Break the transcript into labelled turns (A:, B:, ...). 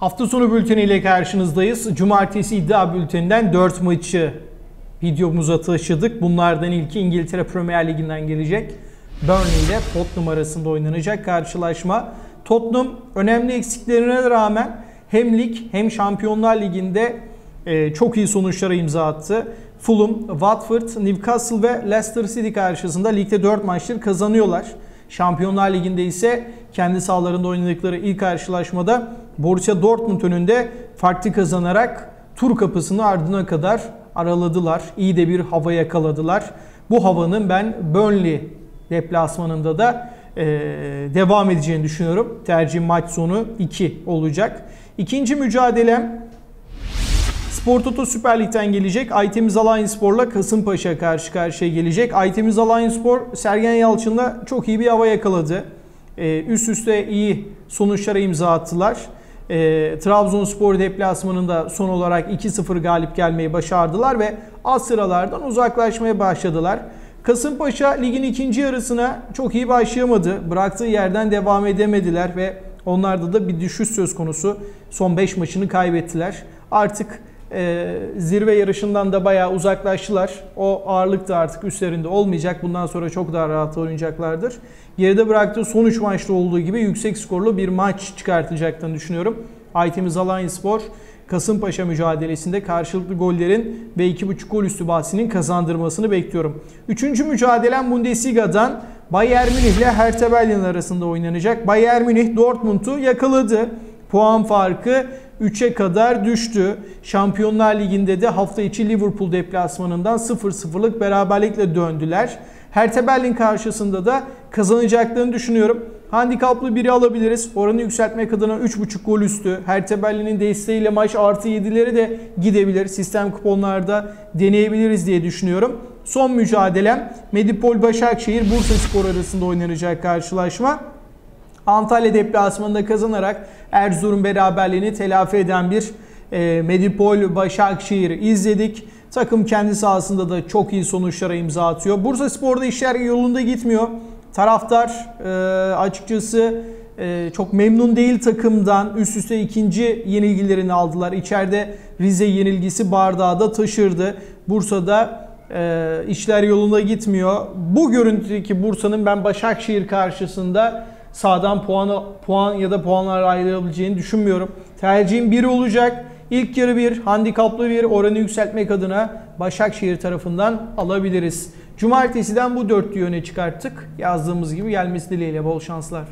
A: Hafta sonu bülteniyle karşınızdayız. Cumartesi iddia bülteninden 4 maçı videomuza taşıdık. Bunlardan ilki İngiltere Premier Ligi'nden gelecek. Burnley ile Tottenham arasında oynanacak karşılaşma. Tottenham önemli eksiklerine rağmen hem lig hem Şampiyonlar Ligi'nde e, çok iyi sonuçlara imza attı. Fulham, Watford, Newcastle ve Leicester City karşısında ligde 4 maçtır kazanıyorlar. Şampiyonlar Ligi'nde ise kendi sahalarında oynadıkları ilk karşılaşmada Borussia Dortmund önünde farklı kazanarak tur kapısını ardına kadar araladılar. İyi de bir hava yakaladılar. Bu havanın ben Burnley deplasmanında da e, devam edeceğini düşünüyorum. Tercih maç sonu 2 olacak. İkinci mücadelem Spor Toto Süper Lig'den gelecek. Aytemiz Alanyaspor'la Kasımpaşa karşı karşıya gelecek. Aytemiz Alanyaspor Sergen Yalçın'la çok iyi bir hava yakaladı. Ee, üst üste iyi sonuçlara imza attılar. Ee, Trabzonspor deplasmanında son olarak 2-0 galip gelmeyi başardılar ve az sıralardan uzaklaşmaya başladılar. Kasımpaşa ligin ikinci yarısına çok iyi başlayamadı. Bıraktığı yerden devam edemediler ve onlarda da bir düşüş söz konusu. Son 5 maçını kaybettiler. Artık e, zirve yarışından da bayağı uzaklaştılar. O ağırlık da artık üstlerinde olmayacak. Bundan sonra çok daha rahat oynayacaklardır. Geride bıraktığı son 3 maçta olduğu gibi yüksek skorlu bir maç çıkartacaklarını düşünüyorum. Aytemiz Alanyaspor Kasımpaşa mücadelesinde karşılıklı gollerin ve 2.5 gol üstü bahsinin kazandırmasını bekliyorum. Üçüncü mücadelem Bundesliga'dan Bayern Münih ile Hertha Berlin arasında oynanacak. Bayern Münih Dortmund'u yakaladı. Puan farkı 3'e kadar düştü. Şampiyonlar Ligi'nde de hafta içi Liverpool deplasmanından 0-0'lık beraberlikle döndüler. Hertha Berlin karşısında da kazanacaklarını düşünüyorum. Handikaplı biri alabiliriz. Oranı yükseltmek adına 3.5 gol üstü. Hertha Berlin'in desteğiyle maç artı 7'leri de gidebilir. Sistem kuponlarda deneyebiliriz diye düşünüyorum. Son mücadelem Medipol Başakşehir Bursa Spor arasında oynanacak karşılaşma. Antalya deplasmanında kazanarak Erzurum beraberliğini telafi eden bir e, Medipol Başakşehir izledik. Takım kendi sahasında da çok iyi sonuçlara imza atıyor. Bursa Spor'da işler yolunda gitmiyor. Taraftar e, açıkçası e, çok memnun değil takımdan. Üst üste ikinci yenilgilerini aldılar. İçeride Rize yenilgisi bardağı da taşırdı. Bursa'da e, işler yolunda gitmiyor. Bu görüntüdeki Bursa'nın ben Başakşehir karşısında sağdan puanı, puan ya da puanlar ayrılabileceğini düşünmüyorum. Tercihim 1 olacak. İlk yarı bir handikaplı bir oranı yükseltmek adına Başakşehir tarafından alabiliriz. Cumartesiden bu dörtlüyü öne çıkarttık. Yazdığımız gibi gelmesi dileğiyle bol şanslar.